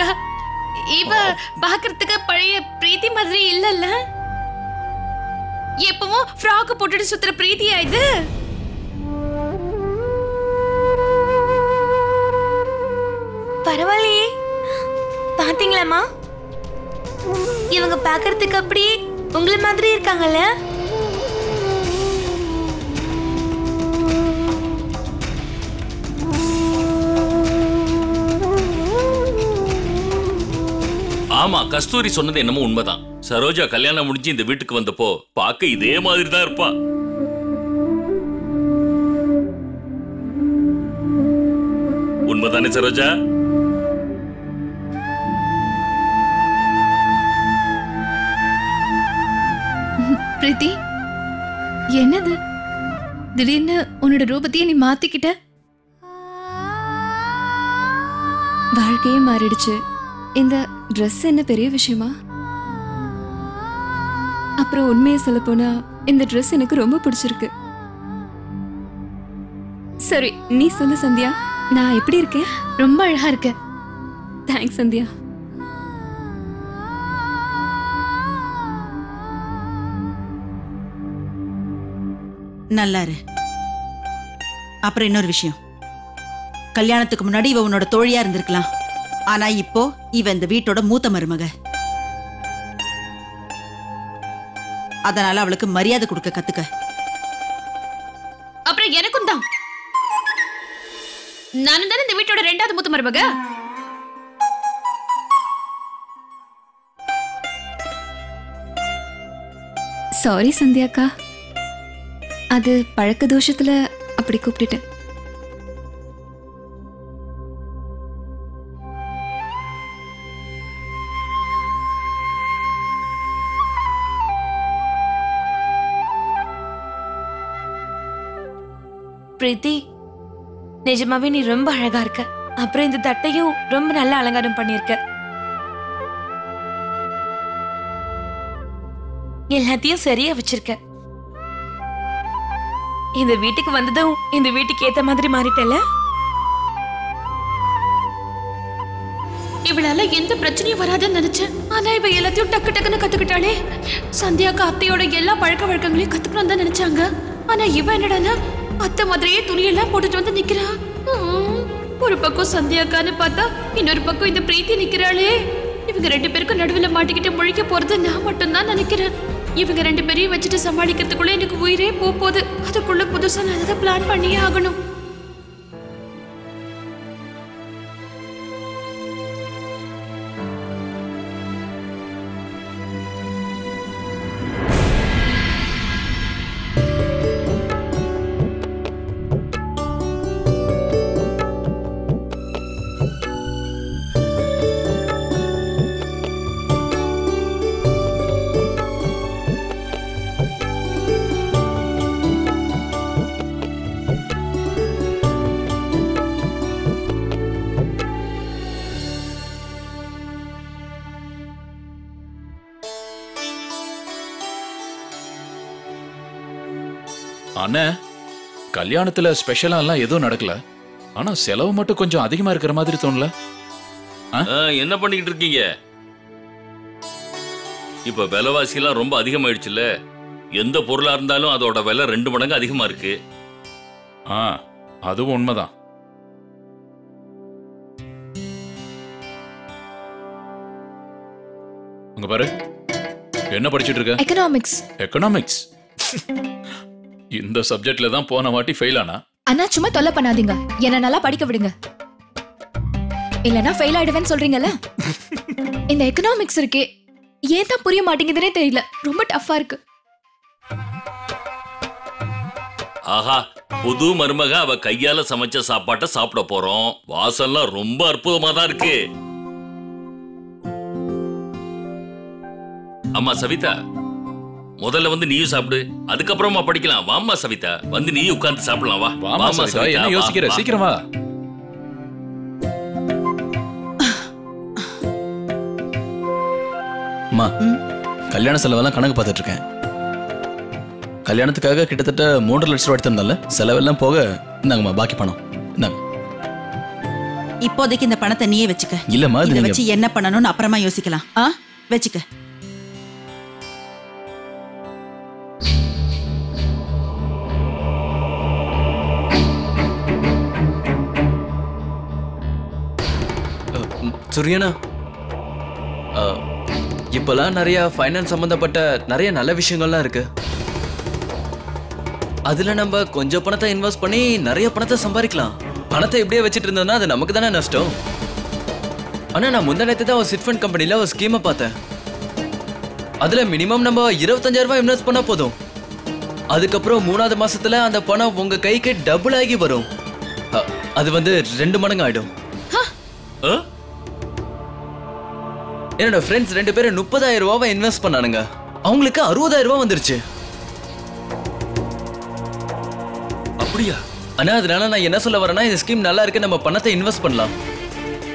இருக்கா இவ பாக்குறதுக்கு பழைய பிரீத்தி மாதிரி இல்லல்ல? எப்பவும் ஃப்ராக் போட்டுட்டு சுத்துற பிரீத்தியா இது? பரவாயில்லையே. பாத்தீங்களாம்மா? இவங்க பார்க்கறதுக்கு அப்படியே உங்களை மாதிரி இருக்காங்கல்ல? ஆமா கஸ்தூரி சொன்னது என்னமோ உண்மைதான். சரோஜா கல்யாணம் முடிஞ்சு இந்த வீட்டுக்கு வந்தப்போ பார்க்க இதே மாதிரி தான் இருப்பா. உண்மைதானே சரோஜா? பிரீத்தி என்னது? திடீர்னு உன்னோட ரூபத்தையே நீ மாத்திக்கிட்ட? வாழ்க்கையே மாறிடுச்சு. இந்த ட்ரெஸ் என்ன பெரிய விஷயமா? அப்புறம் உண்மையை சொல்ல போனா இந்த ட்ரெஸ் எனக்கு ரொம்ப பிடிச்சிருக்கு. சரி நீ சொல்லு சந்தியா. நான் எப்படி இருக்கேன்? ரொம்ப அழகா இருக்க. தேங்க்ஸ் சந்தியா. நல்லா இரு அப்புறம் இன்னொரு விஷயம். கல்யாணத்துக்கு முன்னாடி இவ உன்னோட தோழியா இருந்திருக்கலாம். ஆனா இப்போ இவ இந்த வீட்டோட மூத்த மருமக. அதனால அவளுக்கு மரியாதை கொடுக்க கத்துக்க. அப்புறம் எனக்கும் தான். நானும் தானே இந்த வீட்டோட ரெண்டாவது மூத்த மருமக? சாரி சந்தியாக்கா. அது பழக்க தோஷத்துல அப்படி கூப்பிட்டுட்டேன். பிரீத்தி நிஜமாவே நீ ரொம்ப அழகா இருக்க. அப்புறம் இந்த தட்டையும் ரொம்ப நல்ல அலங்காரம் பண்ணிருக்க எல்லாத்தையும் சரியா வச்சிருக்க. இந்த வீட்டுக்கு வந்ததும் இந்த வீட்டுக்கு ஏத்த மாதிரி மாறிட்டல? இவளால எந்த பிரச்சனையும் வராதுன்னு நினைச்சேன். ஆனா இவ எல்லாத்தையும் டக்கு டக்குன்னு கத்துக்கிட்டாளே. சந்தியாக்கு அத்தையோட எல்லா பழக்க வழக்கங்களையும் கத்துக்கணும் தான் நினைச்சாங்க. ஆனா இவ என்னடான்னா அத்தை மாதிரியே துணியெல்லாம் போட்டுட்டு வந்து நிக்கிறா. ஒரு பக்கம் சந்தியாக்கான்னு பார்த்தா இன்னொரு பக்கம் இந்த பிரீத்தி நிக்கிறாளே. இவங்க ரெண்டு பேருக்கும் நடுவில் மாட்டிக்கிட்டு முழிக்க போறது நான் மட்டும்தான் நினைக்கிறேன். இவங்க ரெண்டு பேரையும் வச்சுட்டு சமாளிக்கிறதுக்குள்ள எனக்கு உயிரே போக போகுது. அதுக்குள்ள புதுசா நான் அதை பிளான் பண்ணியே ஆகணும். அண்ணே கல்யாணத்துல ஸ்பெஷலா எல்லாம் எதுவும் நடக்கல. ஆனா செலவு மட்டும் கொஞ்சம் அதிகமா இருக்கிற மாதிரி தோணல. என்ன பண்ணிக்கிட்டு இருக்கீங்க? இப்ப விலைவாசி எல்லாம் ரொம்ப அதிகமாயிடுச்சுல்ல? எந்த பொருளா இருந்தாலும் அதோட விலை ரெண்டு மடங்கு அதிகமா இருக்கு. ஆ அதுவும் உண்மைதான். அங்க பாரு. என்ன படிச்சிட்டு இருக்க? எக்கனாமிக்ஸ் எக்கனாமிக்ஸ் இந்த சப்ஜெக்ட்ல தான் போன வாட்டி ஃபெயில் ஆனா. அண்ணா சும்மா தொல்லை பண்ணாதீங்க. என்ன நல்லா படிக்க விடுங்க. இல்லனா ஃபெயில் ஆயிடுவேன்னு சொல்றீங்கல்ல? இந்த எக்கனாமிக்ஸ் இருக்கே. ஏன் தான் புரிய மாட்டேங்குதுன்னே தெரியல. ரொம்ப டஃப்பா இருக்கு. ஆஹா புது மருமக அவ கையால சமைச்ச சாப்பாட்டை சாப்பிட போறோம். வாசம்லாம் ரொம்ப அற்புதமா தான் இருக்கு. அம்மா சவிதா முதல்ல வந்து நீயும் சாப்பிடு. அதுக்கப்புறமா படிக்கலாம். வாம்மா சவிதா. வந்து நீயும் உட்கார்ந்து சாப்பிடலாம் வா. வாமா சவிதா என்ன யோசிக்கிற. சீக்கிரம் வா. அம்மா கல்யாண செலவெல்லாம் கணக்கு பார்த்துட்டு இருக்கேன் கல்யாணத்துக்காக கிட்டத்தட்ட மூன்றரை லட்சம் ரூபா எடுத்திருந்தால செலவெல்லாம் போக இந்தாங்கம்மா பாக்கி பணம். இந்தாங்க. இப்போதைக்கு இந்த பணத்தை நீயே வச்சுக்க. இல்லம்மா இது வச்சு என்ன பண்ணணும்னு அப்புறமா யோசிக்கலாம். ஆ? வச்சுக்க. சுரியனா? இப்பெல்லாம் நிறைய ஃபைனான்ஸ் சம்பந்தப்பட்ட நிறைய நல்ல விஷயங்கள்லாம் இருக்கு. அதுல நம்ம கொஞ்சம் பணத்தை இன்வெஸ்ட் பண்ணி நிறைய பணத்தை சம்பாதிக்கலாம். பணத்தை இப்படியே வச்சுட்டு இருந்தோம்னா அது நமக்கு தானே நஷ்டம். ஆனா நான் முந்தானத்தை தான் ஒரு சிட் ஃபண்ட் கம்பெனில ஒரு ஸ்கீமை பார்த்தேன். அதுல மினிமம் நம்ம இருபத்தஞ்சாயிரம் ரூபாய் இன்வெஸ்ட் பண்ணா போதும். அதுக்கப்புறம் மூணாவது மாசத்துல அந்த பணம் உங்க கைக்கு டபுள் ஆகி வரும். அது வந்து ரெண்டு மடங்கு ஆயிடும்? என்னோட ஃப்ரெண்ட்ஸ் ரெண்டு பேரும் முப்பதாயிரம் ரூபாவை இன்வெஸ்ட் பண்ணானுங்க. அவங்களுக்கு அறுபதாயிரம் ரூபாய் வந்துருச்சு. அப்படியா? ஆனா அதனால நான் என்ன சொல்ல வரேன்னா இந்த ஸ்கீம் நல்லா இருக்கு நம்ம பணத்தை இன்வெஸ்ட் பண்ணலாம்.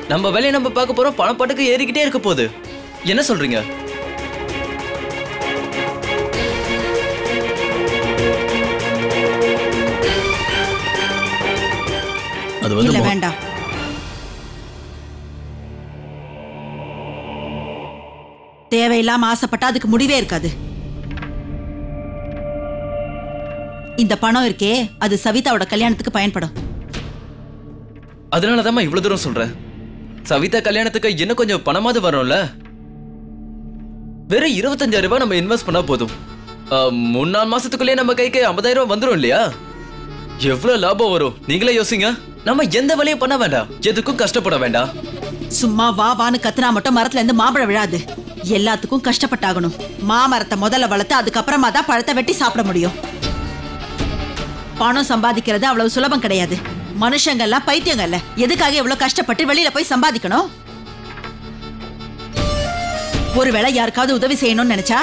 நம்ம வேலையை நம்ம பார்க்க போறோம் பணம் பாட்டுக்கு ஏறிக்கிட்டே இருக்க போகுது. என்ன சொல்றீங்க? தேவையில்லாம ஆசைப்பட்டா அதுக்கு முடிவே இருக்காது. இந்த பணம் இருக்கே அது சவிதாவோட கல்யாணத்துக்கு பயன்படும். அதனால இவ்வளவு தூரம் சொல்றேன் சவிதா கல்யாணத்துக்கு இன்னும் கொஞ்சம் பணமாவது வரும்ல? வெறும் இருபத்தஞ்சாயிரம் ரூபாய் நம்ம இன்வெஸ்ட் பண்ணா போதும். மூணு நாலு மாசத்துக்குள்ளே நம்ம கைக்கு ஐம்பதாயிரம் ரூபாய் வந்துடும் இல்லையா? எவ்வளவு லாபம் வரும்? நீங்களே யோசிங்க. நம்ம எந்த வேலையும் பண்ண வேண்டாம். எதுக்கும் கஷ்டப்பட வேண்டாம். சும்மா வா வான்னு கத்துனா மட்டும் மரத்துல இருந்து மாம்பழம் விழாது. எல்லாத்துக்கும் கஷ்டப்பட்டாகணும். மாமரத்தை முதல்ல வளர்த்து அதுக்கப்புறமா தான் பழத்தை வெட்டி சாப்பிட முடியும். பணம் சம்பாதிக்கிறது அவ்வளவு சுலபம் கிடையாது. மனுஷங்கள்லாம் பைத்தியங்கள்ல. எதுக்காக இவ்வளவு கஷ்டப்பட்டு வெளியில போய் சம்பாதிக்கணும்? ஒருவேளை யாருக்காவது உதவி செய்யணும்னு நினைச்சா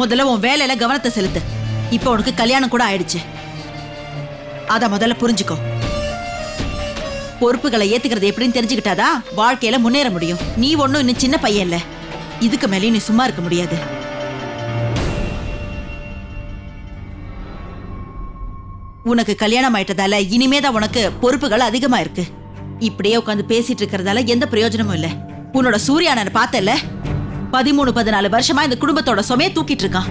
முதல்ல உன் வேலையில கவனத்தை செலுத்து. இப்போ உனக்கு கல்யாணம் கூட ஆயிடுச்சு. அத முதல்ல புரிஞ்சுக்கோ. பொறுப்புகளை ஏத்துக்கிறது எப்படின்னு தெரிஞ்சுக்கிட்டாதான் வாழ்க்கையில முன்னேற முடியும். நீ ஒன்னும் இன்னும் சின்ன பையன் இல்ல. இதுக்கு மேலே நீ சும்மா இருக்க முடியாது. உனக்கு கல்யாணம் ஆயிட்டதால இனிமேதான் உனக்கு பொறுப்புகள் அதிகமா இருக்கு இப்படியே உட்காந்து பேசிட்டு இருக்கிறதால எந்த பிரயோஜனமும் இல்ல. உன்னோட சூர்யானனை பார்த்தல? பதிமூணு பதினாலு வருஷமா இந்த குடும்பத்தோட சுமையை தூக்கிட்டு இருக்கான்.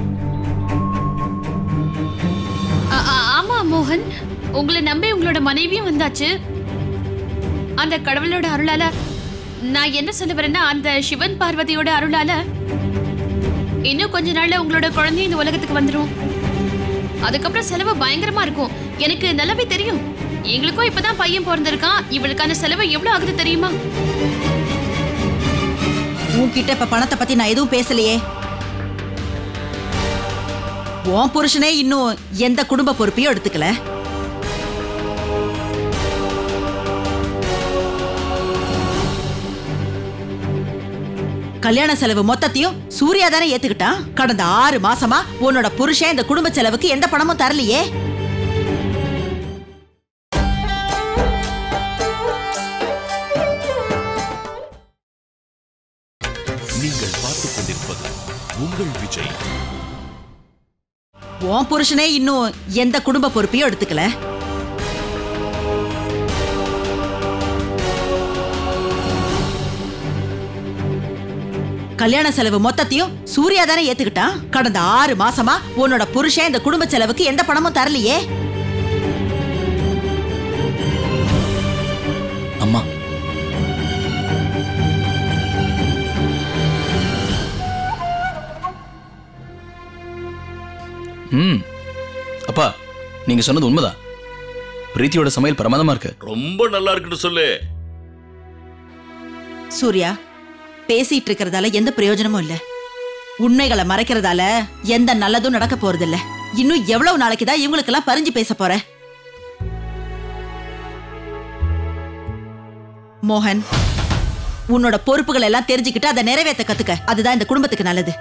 ஆமா மோகன். உங்களை நம்பி உங்களோட மனைவியும் வந்தாச்சு. அந்த கடவுளோட அருளால நான் என்ன சொல்ல வரேன்னா அந்த சிவன் பார்வதியோட அருளால இன்னும் கொஞ்ச நாள்ல உங்களோட குழந்தை இந்த உலகத்துக்கு வந்துடும் அதுக்கப்புறம் செலவு பயங்கரமா இருக்கும். எனக்கு நல்லாவே தெரியும். எங்களுக்கும் இப்பதான் பையன் பிறந்திருக்கான். இவளுக்கான செலவு எவ்வளவு ஆகுது தெரியுமா? உன்கிட்ட இப்ப பணத்தை பத்தி நான் எதுவும் பேசலையே. உன் புருஷனே இன்னும் எந்த குடும்ப பொறுப்பையும் எடுத்துக்கல. கல்யாண செலவு மொத்தத்தையும் சூர்யா தானே ஏத்துக்கிட்டான் கடந்த ஆறு மாசமா உன்னோட புருஷன் இந்த குடும்ப செலவுக்கு எந்த பணமும் தரலையே. நீங்கள் பார்த்துக் கொண்டிருப்பது உங்கள் விஜய். உன் புருஷனே இன்னும் எந்த குடும்ப பொறுப்பையும் எடுத்துக்கல. கல்யாண செலவு மொத்தத்தையும் சூர்யா தானே ஏத்துக்கிட்டான் கடந்த ஆறு மாசமா உன்னோட புருஷன் இந்த குடும்ப செலவுக்கு எந்த பணமும் தரலையே. அம்மா. ம். அப்பா நீங்க சொன்னது உண்மைதான் பிரீத்தியோட சமையல் பிரமாதமா இருக்கு. ரொம்ப நல்லா இருக்குன்னு சொல்லு. சூர்யா பேசிட்டு இருக்கிறதால எந்த பிரயோஜனமும் இல்ல. உண்மைகளை மறைக்கிறதால எந்த நல்லதும் நடக்க போறதில்ல. இன்னும் எவ்வளவு நாளைக்கு தான் இவங்களுக்கெல்லாம் பறிஞ்சு பேச போற? மோகன் உன்னோட பொறுப்புகள் எல்லாம் தெரிஞ்சுக்கிட்டு அதை நிறைவேற்ற கத்துக்க. அதுதான் இந்த குடும்பத்துக்கு நல்லது.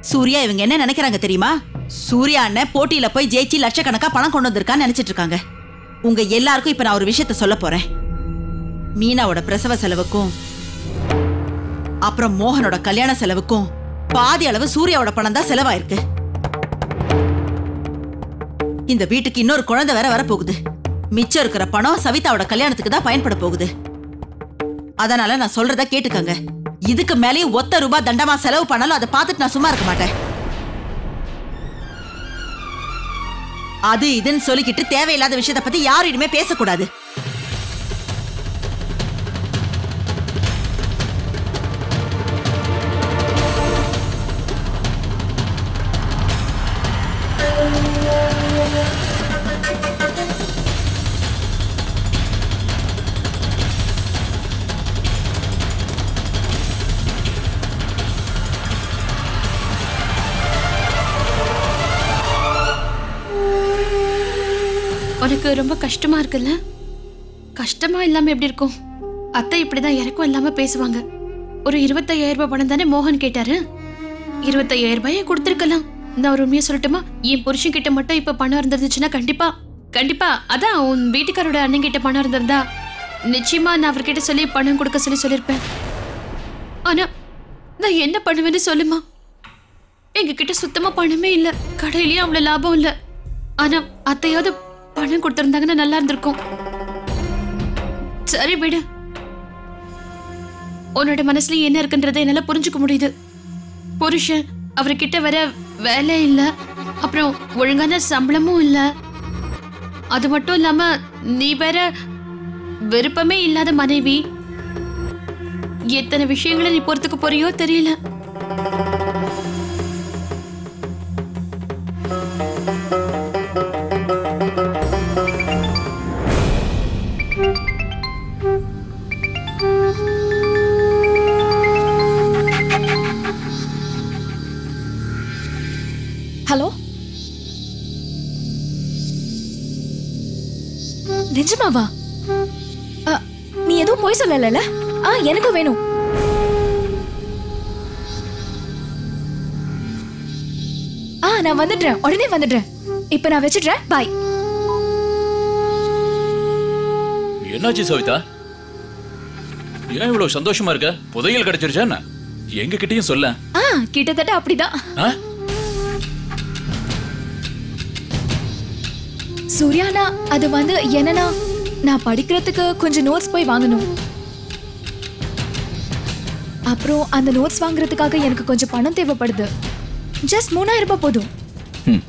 சூர்யா இவங்க என்ன நினைக்கிறாங்க தெரியுமா? சூர்யா அண்ணன் போட்டியில போய் ஜெயிச்சு லட்சக்கணக்கா பணம் கொண்டு வந்திருக்கான்னு நினைச்சிட்டு இருக்காங்க. உங்க எல்லாருக்கும் இப்ப நான் ஒரு விஷயத்த சொல்ல போறேன். மீனாவோட பிரசவ செலவுக்கும் அப்புறம் மோகனோட கல்யாண செலவுக்கும் பாதி அளவு சூர்யாவோட பணம் தான் செலவாயிருக்கு. இந்த வீட்டுக்கு இன்னொரு குழந்தை வேற வரப்போகுது. மிச்சம் இருக்கிற பணம் சவிதாவோட கல்யாணத்துக்கு தான் பயன்பட போகுது. அதனால நான் சொல்றத கேட்டுக்கங்க. இதுக்கு மேலேயும் ஒத்த ரூபாய் தண்டமா செலவு பண்ணாலும் அதை பார்த்துட்டு நான் சும்மா இருக்க மாட்டேன். அது இதுன்னு சொல்லிக்கிட்டு தேவையில்லாத விஷயத்தை பத்தி யாரும் இனிமே பேசக்கூடாது. கஷ்டமா இருக்குல்ல? கஷ்டமா இல்லாம எப்படி இருக்கும்? அத்தை இப்படிதான் இறக்கம் இல்லாம பேசுவாங்க. ஒரு இருபத்தையாயிரம் ரூபாய் பணம் தானே மோகன் கேட்டாரு? இருபத்தையாயிரம் ரூபாயை கொடுத்துருக்கலாம். நான் ஒரு உண்மையை சொல்லட்டுமா? என் புருஷன் கிட்ட மட்டும் இப்ப பணம் இருந்துச்சுன்னா கண்டிப்பா கண்டிப்பா அதான் உன் வீட்டுக்காரோட அண்ணன் கிட்ட பணம் இருந்திருந்தா. நிச்சயமா நான் அவர்கிட்ட சொல்லி பணம் கொடுக்க சொல்லி சொல்லியிருப்பேன். ஆனா நான் என்ன பண்ணுவேன்னு சொல்லுமா? எங்க கிட்ட சுத்தமா பணமே இல்ல. கடையிலயும் அவ்வளவு லாபம் இல்ல. ஆனா அத்தையாவது பணம் கொடுத்திருந்தாங்கன்னா நல்லா இருந்திருக்கும். சரி விடு. உன்னோட மனசுல என்ன இருக்குன்றத என்னால புரிஞ்சுக்க முடியுது. புருஷன் அவர்கிட்ட வர வேலை இல்ல அப்புறம் ஒழுங்கான சம்பளமும் இல்ல. அது மட்டும் இல்லாம நீ வேற விருப்பமே இல்லாத மனைவி. எத்தனை விஷயங்களை நீ பொறுத்துக்க போறியோ தெரியல. சொல்லல ஆ எனக்கு வேணும். ஆ நான் வந்துடுறேன். உடனே வந்துடுறேன். இப்ப நான் வச்சிடுறேன். பாய் என்னாச்சு சவிதா? ஏன் இவ்வளவு சந்தோஷமா இருக்க? புதையல் கிடைச்சிருச்சா என்ன? எங்க கிட்டயும் சொல்ல. ஆ கிட்டத்தட்ட அப்படிதான்? சூர்யானா அது வந்து என்னன்னா நான் படிக்கிறதுக்கு கொஞ்சம் நோட்ஸ் போய் வாங்கணும். அப்புறம் அந்த நோட்ஸ் வாங்குறதுக்காக எனக்கு கொஞ்சம் பணம் தேவைப்படுது. ஜஸ்ட் மூணாயிரம் ரூபாய் போதும். ம்.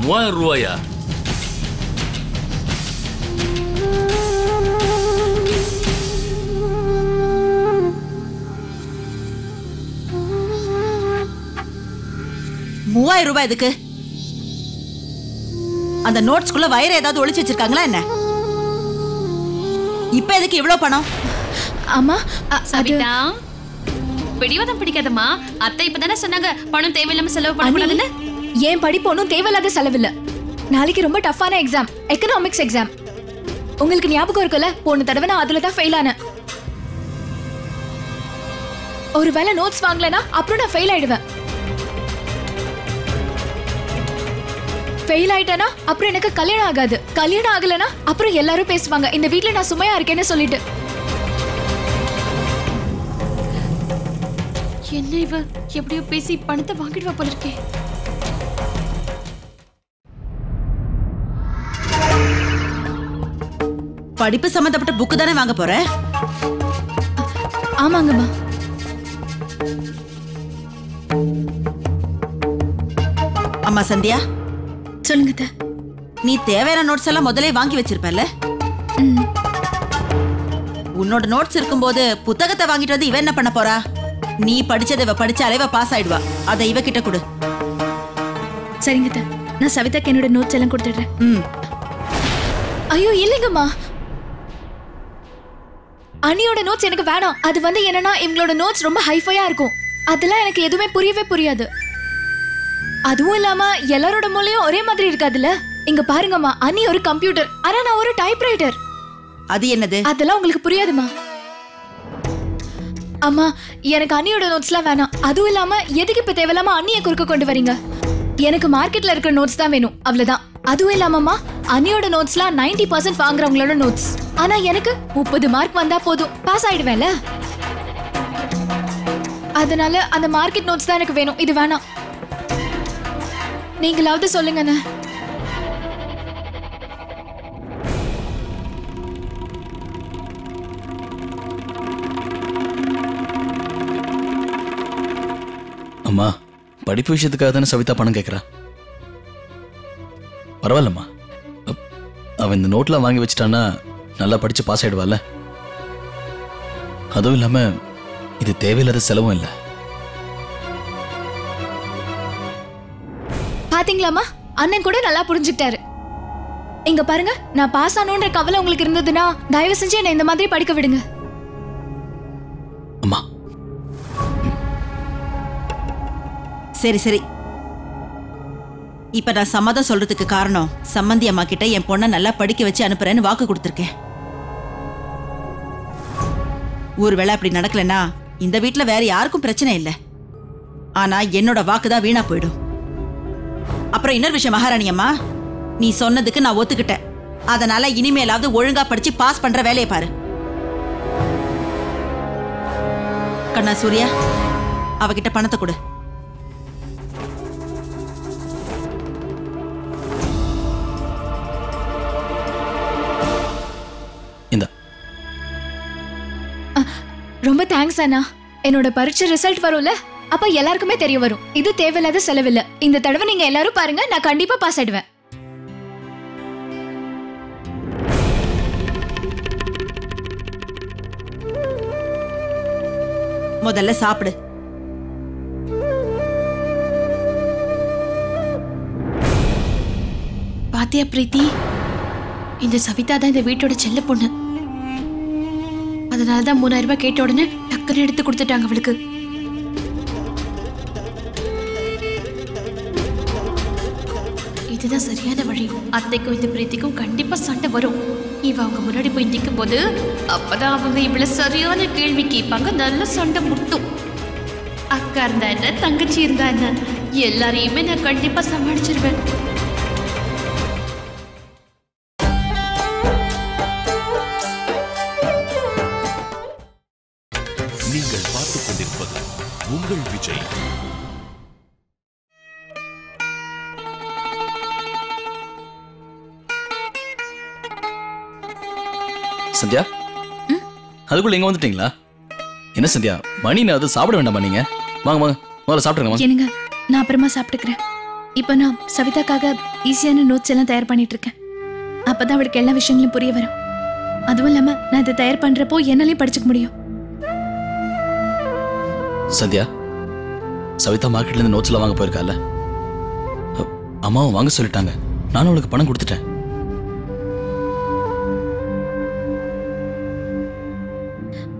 மூவாயிரம் ரூபாயா? மூவாயிரம் ரூபாய் எதுக்கு? அந்த நோட்ஸ்குள்ள வயிறு ஏதாவது ஒளிச்சு வச்சிருக்காங்களா என்ன? இப்ப எதுக்கு இவ்வளவு பணம்? ஆமா சவிதா பிடிவாதம் பிடிக்காதம்மா. அத்தை இப்பதானே சொன்னாங்க பணம் தேவையில்லாம செலவு பண்ணக்கூடாதுன்னு என் படிப்பு ஒன்றும் தேவையில்லாத செலவில்ல. நாளைக்கு ரொம்ப டஃப்பான எக்ஸாம் எக்கனாமிக்ஸ் எக்ஸாம் உங்களுக்கு ஞாபகம் இருக்குல்ல? போன தடவை நான் அதுல தான் ஃபெயில் ஆனேன். ஒருவேளை நோட்ஸ் வாங்கலைன்னா அப்புறம் நான் ஃபெயில் ஆயிடுவேன். ஃபெயில் ஆயிட்டேனா அப்புறம் எனக்கு கல்யாணம் ஆகாது. கல்யாணம் ஆகலைன்னா அப்புறம் எல்லாரும் பேசுவாங்க. இந்த வீட்ல நான் சுமையா இருக்கேன்னு சொல்லிட்டு. என்ன இவ? எப்படியோ பேசி பணத்தை வாங்கிடுவா போல இருக்கே. படிப்பு சம்பந்தப்பட்ட புக்கு தானே வாங்க போற? ஆமாங்கம்மா. அம்மா சந்தியா? சொல்லுங்க. நீ தேவையான நோட்ஸ் எல்லாம் முதல்ல வாங்கி வச்சிருப்பல்ல? ம், உன்னோட நோட்ஸ் இருக்கும்போது புத்தகத்தை வாங்கிட்டு வந்து இவ என்ன பண்ண போறா? நீ படிச்சதை இவ படிச்சாலே இவ பாஸ் ஆயிடுவா. அதை இவ கிட்ட கொடு. சரிங்க. நான் சவிதாக்கு என்னோட நோட்ஸ் எல்லாம் கொடுத்துடுறேன். ஐயோ இல்லைங்கம்மா. அண்ணியோட நோட்ஸ் எனக்கு வேணாம். அது வந்து என்னன்னா இவங்களோட நோட்ஸ் ரொம்ப ஹைஃபையா இருக்கும். அதெல்லாம் எனக்கு எதுவுமே புரியவே புரியாது. அதுவும் இல்லாம எல்லாரோட மூலையும் ஒரே மாதிரி இருக்காதுல்ல? இங்க பாருங்கம்மா அண்ணி ஒரு கம்ப்யூட்டர் ஆனா நான் ஒரு டைப்ரைட்டர். அது என்னது? அதெல்லாம் உங்களுக்கு புரியாதுமா? அம்மா எனக்கு அண்ணியோட நோட்ஸ்லாம் வேணாம். அதுவும் இல்லாம எதுக்கு இப்ப தேவையில்லாம அண்ணியை குறுக்க கொண்டு வரீங்க? எனக்கு மார்க்கெட்ல இருக்கிற நோட்ஸ் தான் வேணும் அவ்வளவுதான். அதுவும் இல்லாமம்மா அண்ணியோட நோட்ஸ்லாம் 90% பர்சன்ட் வாங்குறவங்களோட நோட்ஸ் ஆனா எனக்கு முப்பது மார்க் வந்தா போதும் பாஸ் ஆயிடுவேன்ல? அதனால அந்த மார்க்கெட் நோட்ஸ் தான் எனக்கு வேணும் இது வேணாம். நீங்களாவது சொல்லுங்கண்ணே. அம்மா படிப்பு விஷயத்துக்காக தானே சவிதா பணம் கேட்குறா பரவாயில்லம்மா. அவன் இந்த நோட்லாம் வாங்கி வச்சிட்டான்னா நல்லா படிச்சு பாஸ் ஆயிடுவாள்ல. அதுவும் இல்லாம இது தேவையில்லாத செலவும் இல்லை. பாத்தீங்களாமா அண்ணன் கூட நல்லா புரிஞ்சுக்கிட்டாரு. இங்க பாருங்க நான் பாஸ் ஆனோன்ற கவலை உங்களுக்கு இருந்ததுன்னா தயவு செஞ்சு என்னை இந்த மாதிரி படிக்க விடுங்க. அம்மா. சரி சரி. இப்ப நான் சம்மதம் சொல்றதுக்கு காரணம் சம்மந்தி அம்மா கிட்ட என் பொண்ணை நல்லா படிக்க வச்சு அனுப்புறேன்னு வாக்கு கொடுத்துருக்கேன். ஒருவேளை அப்படி நடக்கலன்னா இந்த வீட்ல வேற யாருக்கும் பிரச்சனை இல்லை. ஆனா என்னோட வாக்கு தான் வீணா போயிடும். அப்புறம் இன்னொரு விஷயம் மகாராணி அம்மா. நீ சொன்னதுக்கு நான் ஒத்துக்கிட்டேன். அதனால இனிமேலாவது ஒழுங்கா படிச்சு பாஸ் பண்ற வேலையை பாரு. கண்ணா சூர்யா அவகிட்ட பணத்தை கொடு. இந்த. ரொம்ப தேங்க்ஸ் அண்ணா. என்னோட பரீட்சை ரிசல்ட் வரும்ல? அப்ப எல்லாருக்குமே தெரிய வரும். இது தேவையில்லாத செலவில்ல. இந்த தடவை நீங்க எல்லாரும் பாருங்க நான் கண்டிப்பா பாஸ் ஆயிடுவேன். முதல்ல சாப்பிடு. பாத்தியா பிரீத்தி? இந்த சவிதா தான் இந்த வீட்டோட செல்ல பொண்ணு. அதனால தான் மூணாயிரம் ரூபாய் கேட்ட உடனே டக்குன்னு எடுத்து கொடுத்துட்டாங்க அவளுக்கு. இதுதான் சரியான வழி. அத்தைக்கும் இந்த பிரீத்திக்கும் கண்டிப்பா சண்டை வரும். இவ அவங்க முன்னாடி போய் நிற்கும் போது அப்பதான் அவங்க இவ்வளவு சரியான கேள்வி கேட்பாங்க. நல்ல சண்டை முட்டும். அக்கா இருந்தா என்ன? தங்கச்சி இருந்தா என்ன? எல்லாரையுமே நான் கண்டிப்பா சமாளிச்சிருவேன். சந்தியா? அதுக்குள்ள இங்க வந்துட்டீங்களா? என்ன சந்தியா? மணி நான் அது சாப்பிட வேண்டாமா நீங்க? வாங்க வாங்க. முதல்ல சாப்பிடுங்க என்னங்க நான் அப்புறமா சாப்பிட்டுக்கிறேன். இப்போ நான் சவிதாக்காக ஈஸியான நோட்ஸ் எல்லாம் தயார் பண்ணிட்டு இருக்கேன் அப்பதான் அவளுக்கு எல்லா விஷயங்களும் புரிய வரும். அதுவும் இல்லாம நான் இதை தயார் பண்றப்போ என்னாலையும் படிச்சுக்க முடியும். சந்தியா சவிதா மார்க்கெட்ல இருந்து நோட்ஸ்ல வாங்க போயிருக்கால அம்மாவும் வாங்க சொல்லிட்டாங்க. நானும் அவளுக்கு பணம் கொடுத்துட்டேன்.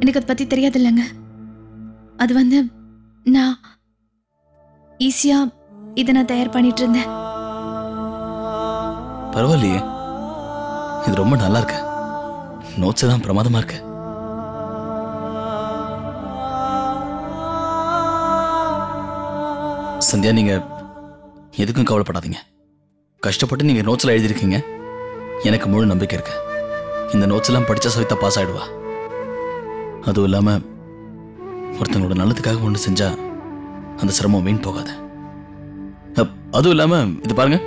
எனக்கு அதை பத்தி தெரியாது இல்லைங்க அது வந்து நான் ஈஸியா இதை நான் தயார் பண்ணிட்டு இருந்தேன் பரவாயில்லையே. இது ரொம்ப நல்லா இருக்கு நோட்ஸ் தான் பிரமாதமா இருக்கு. சந்தியா நீங்க எதுக்கும் கவலைப்படாதீங்க. கஷ்டப்பட்டு நீங்க நோட்ஸ்ல எழுதியிருக்கீங்க. எனக்கு முழு நம்பிக்கை இருக்கு. இந்த நோட்ஸ் எல்லாம் படிச்ச சவிதா பாஸ் ஆயிடுவா. அதுவும் இல்லாமல் ஒருத்தங்களோட நல்லதுக்காக ஒன்று செஞ்சால் அந்த சிரமம் வீண் போகாது. அதுவும் இல்லாமல் இது பாருங்க.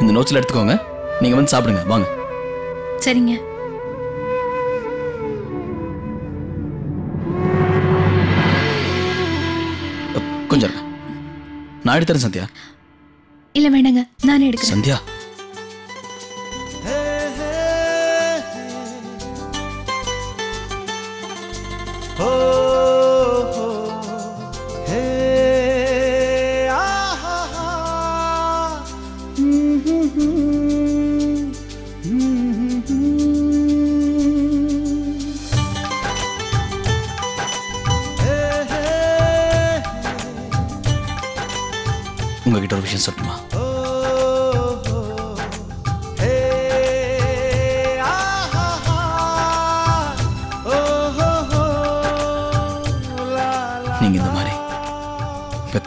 இந்த நோட்ஸில் எடுத்துக்கோங்க. நீங்கள் வந்து சாப்பிடுங்க. வாங்க. சரிங்க. கொஞ்சம் நான் எடுத்துறேன் சந்தியா. இல்லை வேண்டாங்க. நானே எடுக்கிறேன். சந்தியா?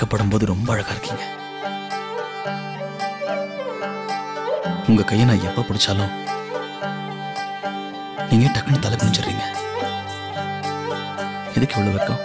பார்க்கப்படும் போது ரொம்ப அழகா இருக்கீங்க. உங்க கையை நான் எப்ப பிடிச்சாலும் நீங்க டக்குன்னு தலை குனிஞ்சிடுறீங்க. எதுக்கு இவ்வளவு வெக்கம்?